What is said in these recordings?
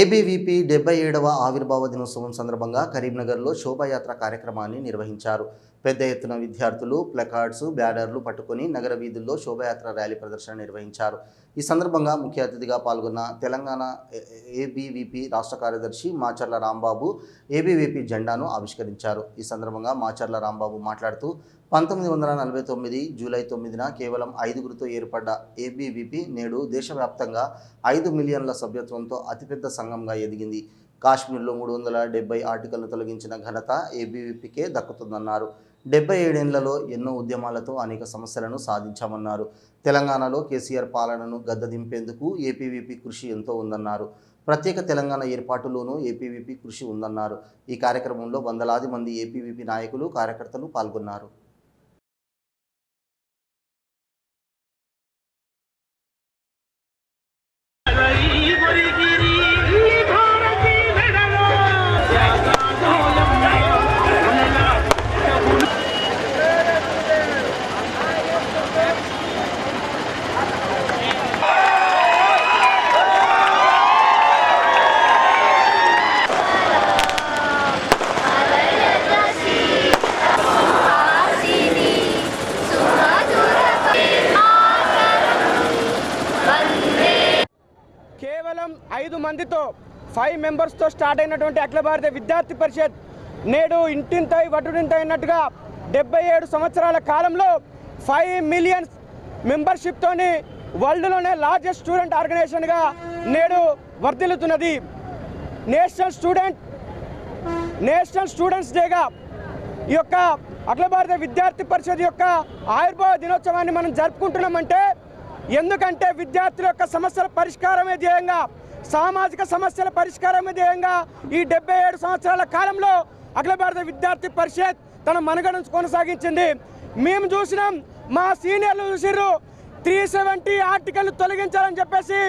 ABVP డెబ్బై ఏడవ ఆవిర్భావ దినోత్సవం సందర్భంగా కరీంనగర్లో శోభాయాత్ర కార్యక్రమాన్ని నిర్వహించారు. పెద్ద ఎత్తున విద్యార్థులు ప్లకార్డ్స్ బ్యానర్లు పట్టుకుని నగర వీధుల్లో శోభాయాత్ర ర్యాలీ ప్రదర్శన నిర్వహించారు. ఈ సందర్భంగా ముఖ్య అతిథిగా పాల్గొన్న తెలంగాణ ఏబీవీపీ రాష్ట్ర కార్యదర్శి మాచర్ల రాంబాబు ఏబీవీపీ జెండాను ఆవిష్కరించారు. ఈ సందర్భంగా మాచర్ల రాంబాబు మాట్లాడుతూ పంతొమ్మిది వందల నలభై తొమ్మిది జూలై తొమ్మిదిన కేవలం ఐదుగురితో ఏర్పడ్డ ఏబీవీపీ నేడు దేశవ్యాప్తంగా ఐదు మిలియన్ల సభ్యత్వంతో అతిపెద్ద సంఘంగా ఎదిగింది. కాశ్మీర్లో మూడు వందల డెబ్బై ఆర్టికల్ను తొలగించిన ఘనత ఏబీవీపీకే దక్కుతుందన్నారు. డెబ్బై ఏడేళ్ళలో ఎన్నో ఉద్యమాలతో అనేక సమస్యలను సాధించామన్నారు. తెలంగాణలో కేసీఆర్ పాలనను గద్దదింపేందుకు ఏపీవీపీ కృషి ఎంతో ఉందన్నారు. ప్రత్యేక తెలంగాణ ఏర్పాటులోనూ ఏపీవీపీ కృషి ఉందన్నారు. ఈ కార్యక్రమంలో వందలాది మంది ఏపీవీపీ నాయకులు కార్యకర్తలు పాల్గొన్నారు. ఐదు మందితో ఫైవ్ మెంబర్స్తో స్టార్ట్ అయినటువంటి అఖిల భారత విద్యార్థి పరిషత్ నేడు ఇంటింతై వటుడింతై అయినట్టుగా డెబ్బై ఏడు సంవత్సరాల కాలంలో ఫైవ్ మిలియన్స్ మెంబర్షిప్తోని వరల్డ్లోనే లార్జెస్ట్ స్టూడెంట్ ఆర్గనైజేషన్గా నేడు వర్ధిల్లుతున్నది. నేషనల్ స్టూడెంట్ నేషనల్ స్టూడెంట్స్ డేగా ఈ యొక్క అఖిల భారత విద్యార్థి పరిషత్ యొక్క ఆవిర్భావ దినోత్సవాన్ని మనం జరుపుకుంటున్నామంటే ఎందుకంటే విద్యార్థుల యొక్క సమస్యల పరిష్కారమే ధ్యేయంగా సామాజిక సమస్యల పరిష్కారం ధ్యేయంగా ఈ డెబ్బై ఏడు సంవత్సరాల కాలంలో అఖిల భారత విద్యార్థి పరిషత్ తన మనుగడను కొనసాగించింది. మేము చూసినాం మా సీనియర్లు చూసిర్రు త్రీ సెవెంటీ ఆర్టికల్ తొలగించాలని చెప్పేసి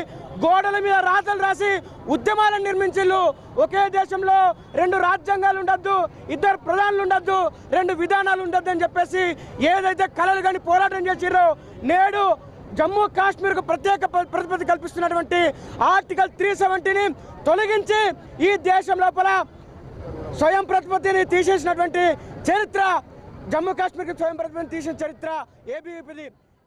గోడల మీద రాతలు రాసి ఉద్యమాలను నిర్మించిల్లు ఒకే దేశంలో రెండు రాజ్యాంగాలు ఉండొద్దు ఇద్దరు ప్రధానులు ఉండొద్దు రెండు విధానాలు ఉండొద్దు అని చెప్పేసి ఏదైతే కళలు కానీ పోరాటం చేసిర్రో నేడు జమ్మూ కాశ్మీర్కు ప్రత్యేక ప్రతిపత్తి కల్పిస్తున్నటువంటి ఆర్టికల్ త్రీ సెవెంటీని తొలగించి ఈ దేశం లోపల స్వయం ప్రతిపత్తిని తీసేసినటువంటి చరిత్ర జమ్మూ కాశ్మీర్కి స్వయం ప్రతిపత్తిని తీసిన చరిత్ర ఏబీవీపీది